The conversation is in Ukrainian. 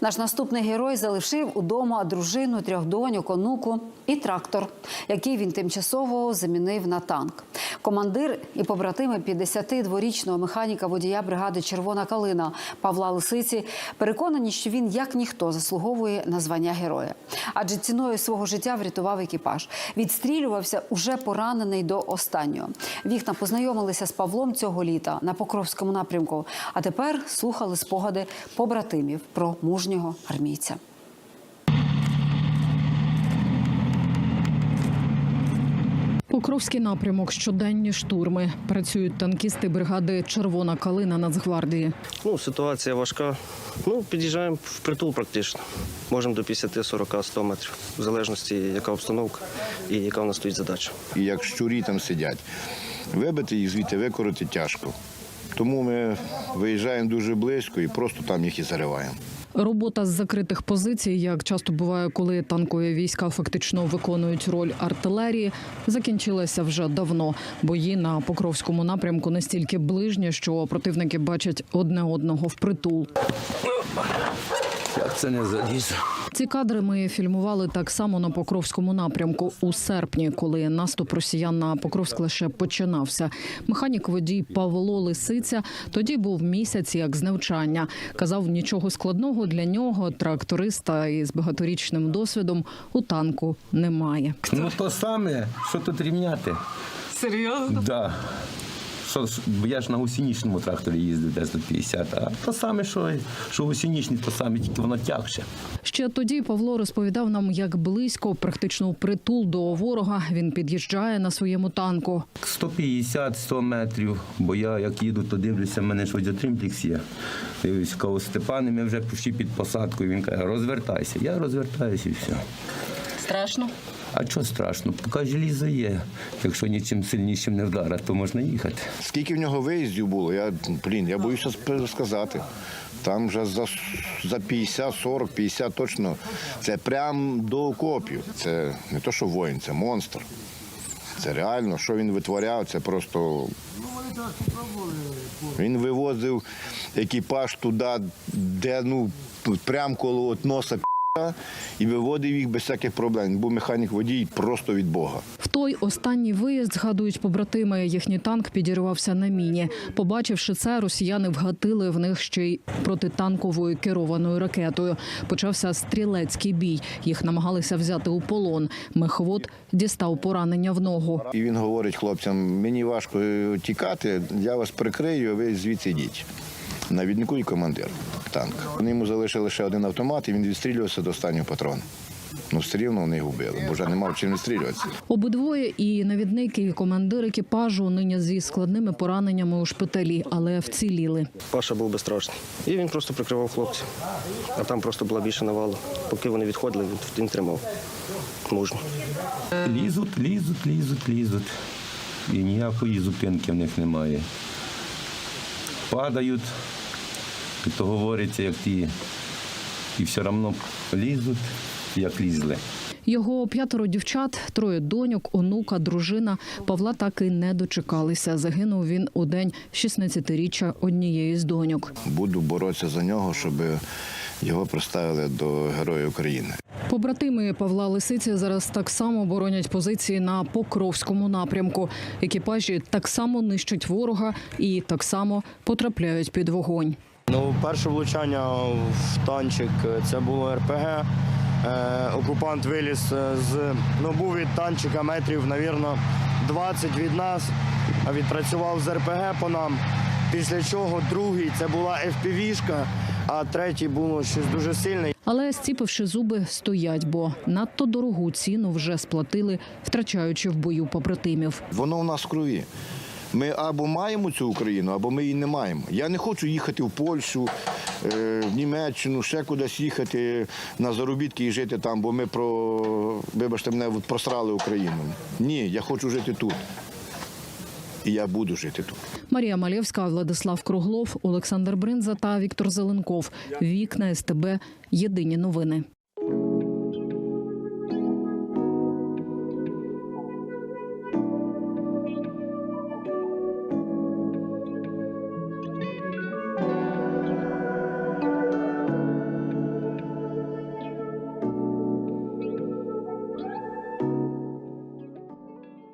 Наш наступний герой залишив удома дружину, трьох доньок, онуку і трактор, який він тимчасово замінив на танк. Командир і побратими 52-річного механіка водія бригади Червона калина Павла Лисиці переконані, що він як ніхто заслуговує на звання героя. Адже ціною свого життя врятував екіпаж. Відстрілювався уже поранений до останнього. Вікна познайомилися з Павлом цього літа на Покровському напрямку. А тепер слухали спогади побратимів про мужнього армійця. Покровський напрямок, щоденні штурми. Працюють танкісти бригади Червона калина Нацгвардії. Ну, ситуація важка. Ну, під'їжджаємо в притул практично. Можемо до 50, 40, 100 метрів, в залежності, яка обстановка і яка в нас стоїть задача. І як щурі там сидять, вибити їх звідти викорити тяжко. Тому ми виїжджаємо дуже близько і просто там їх і зариваємо. Робота з закритих позицій, як часто буває, коли танкові війська фактично виконують роль артилерії, закінчилася вже давно. Бої на Покровському напрямку настільки ближні, що противники бачать одне одного впритул. Як це не заліз? Ці кадри ми фільмували так само на Покровському напрямку у серпні, коли наступ росіян на Покровськ лише починався. Механік водій Павло Лисиця тоді був місяць як з навчання. Казав, нічого складного для нього, тракториста із багаторічним досвідом, у танку немає. Ну то саме, що тут рівняти? Серйозно? Да. Що, ж, бо я ж на гусінічному тракторі їздив десь до 50, а то саме, що, що гусінічний, то саме, тільки воно тягше. Ще тоді Павло розповідав нам, як близько, практично притул до ворога. Він під'їжджає на своєму танку. 150-100 метрів, бо я як їду, то дивлюся, в мене ж водіотримплекс є. Дивлюсь, кажу, Степане, ми вже пішли під посадкою. Він каже, розвертайся. Я розвертаюся і все. Страшно. А що страшно? Поки желізо є. Якщо нічим сильнішим не вдарить, то можна їхати. Скільки в нього виїздів було, я, блін, я боюся сказати. Там вже за, за 50, 40, 50 точно. Це прям до окопів. Це не то, що воїн, це монстр. Це реально, що він витворяв, це просто. Він вивозив екіпаж туди, де ну, прямо коло от носа і виводив їх без всяких проблем. Був механік водій просто від Бога. В той останній виїзд, згадують побратими, їхній танк підірвався на міні. Побачивши це, росіяни вгатили в них ще й протитанковою керованою ракетою. Почався стрілецький бій. Їх намагалися взяти у полон. Мехвод дістав поранення в ногу. І він говорить хлопцям: мені важко тікати, я вас прикрию, ви звідси йдіть. Навіднику і командир танк. Вони йому залишили ще один автомат, і він відстрілювався до останнього патрона. Ну, все рівно вони його вбили, бо вже не мав чим відстрілюватися. Обидвоє і навідник, і командир екіпажу нині зі складними пораненнями у шпиталі, але вціліли. Паша був безстрашний. І він просто прикривав хлопців. А там просто була більше навалу. Поки вони відходили, він, він тримав. Мужно. Лізуть, лізуть, лізуть, лізуть. І ніякої зупинки в них немає. Падають, і то говориться, як ті. І все одно лізуть, як лізли. Його п'ятеро дівчат, троє доньок, онука, дружина Павла так і не дочекалися. Загинув він у день 16-річчя однієї з доньок. Буду боротися за нього, щоб його приставили до Героя України. Побратими Павла Лисиці зараз так само боронять позиції на Покровському напрямку. Екіпажі так само нищать ворога і так само потрапляють під вогонь. Ну, перше влучання в танчик це було РПГ. Е, окупант виліз е, з ну, був від танчика метрів, навірно, 20 від нас, а відпрацював з РПГ по нам. Після чого другий це була FPV-шка, а третій було щось дуже сильне. Але стіпивши зуби, стоять, бо надто дорогу ціну вже сплатили, втрачаючи в бою побратимів. Воно в нас в крові. Ми або маємо цю Україну, або ми її не маємо. Я не хочу їхати в Польщу, е, в Німеччину, ще кудись їхати на заробітки і жити там, бо ми про, вибачте, мене просрали Україну. Ні, я хочу жити тут. І я буду жити тут. Марія Малєвська, Владислав Круглов, Олександр Бринза та Віктор Зеленков. Вікна СТБ. Єдині новини.